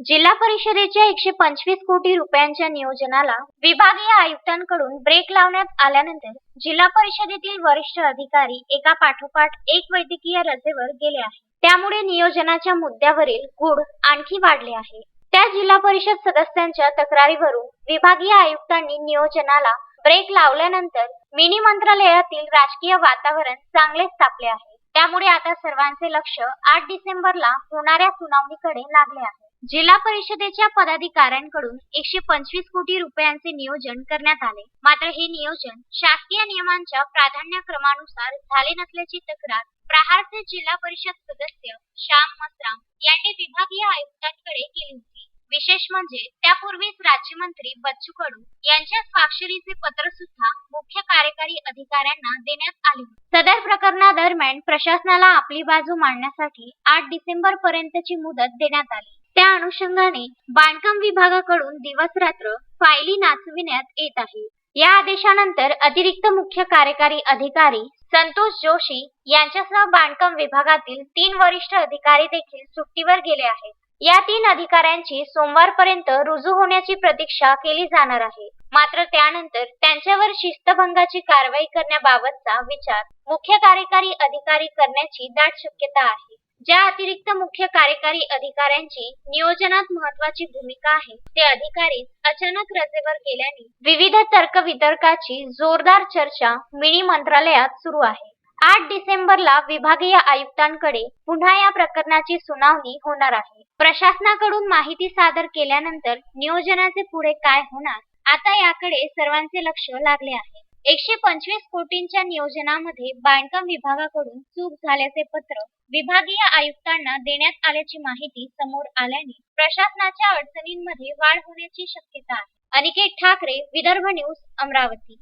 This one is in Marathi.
जिल्हा परिषदेच्या एकशे पंचवीस कोटी रुपयांच्या नियोजनाला विभागीय आयुक्तांकडून ब्रेक लावण्यात आल्यानंतर जिल्हा परिषदेतील वरिष्ठ अधिकारी एका पाठोपाठ एक वैद्यकीय रजेवर गेले आहेत. त्यामुळे नियोजनाच्या मुद्द्यावरील गूढ आणखी वाढले आहे. त्या जिल्हा परिषद सदस्यांच्या तक्रारीवरून विभागीय आयुक्तांनी नियोजनाला ब्रेक लावल्यानंतर मिनी मंत्रालयातील राजकीय वातावरण चांगलेच तापले आहे. त्यामुळे आता सर्वांचे लक्ष आठ डिसेंबरला होणाऱ्या सुनावणीकडे लागले आहे. जिल्हा परिषदेच्या पदाधिकाऱ्यांकडून एकशे पंचवीस कोटी रुपयांचे नियोजन करण्यात आले. मात्र हे नियोजन शासकीय नियमांच्या प्राधान्यक्रमानुसार झाले नसल्याची तक्रार प्रहारचे जिल्हा परिषद सदस्य श्याम मसराम यांनी विभागीय आयुक्तांकडे केली होती. विशेष म्हणजे त्यापूर्वीच राज्यमंत्री बच्चू कडू यांच्या स्वाक्षरीचे पत्र सुद्धा मुख्य कार्यकारी अधिकाऱ्यांना देण्यात आले सदर प्रकरणादरम्यान प्रशासनाला आपली बाजू मांडण्यासाठी आठ डिसेंबर पर्यंतची मुदत देण्यात आली. त्या अनुषंगाने बांधकाम विभागाकडून दिवस रात्र फायली नाचविण्यात येत आहे. या आदेशानंतर अतिरिक्त मुख्य कार्यकारी अधिकारी संतोष जोशी यांच्यासह बांधकाम विभागातील तीन वरिष्ठ अधिकारी देखील सुट्टीवर गेले आहेत. या तीन अधिकाऱ्यांची सोमवारपर्यंत रुजू होण्याची प्रतीक्षा केली जाणार आहे. मात्र त्यानंतर त्यांच्यावर शिस्तभंगाची कारवाई करण्याबाबतचा विचार मुख्य कार्यकारी अधिकारी करण्याची दाट शक्यता आहे. ज्या अतिरिक्त मुख्य कार्यकारी अधिकाऱ्यांची नियोजनात महत्वाची भूमिका आहे ते अधिकारी अचानक रजेवर गेल्याने विविध तर्कवितर्काची जोरदार चर्चा मिनी मंत्रालयात सुरू आहे. आठ डिसेंबरला विभागीय आयुक्तांकडे पुन्हा या प्रकरणाची सुनावणी होणार आहे. प्रशासनाकडून माहिती सादर केल्यानंतर नियोजनाचे पुढे काय होणार आता याकडे सर्वांचे लक्ष लागले आहे. एकशे पंचवीस कोटींच्या नियोजनामध्ये बांधकाम विभागाकडून चूक झाल्याचे पत्र विभागीय आयुक्तांना देण्यात आल्याची माहिती समोर आल्याने प्रशासनाच्या अडचणींमध्ये वाढ होण्याची शक्यता आहे. अनिकेत ठाकरे विदर्भ न्यूज अमरावती.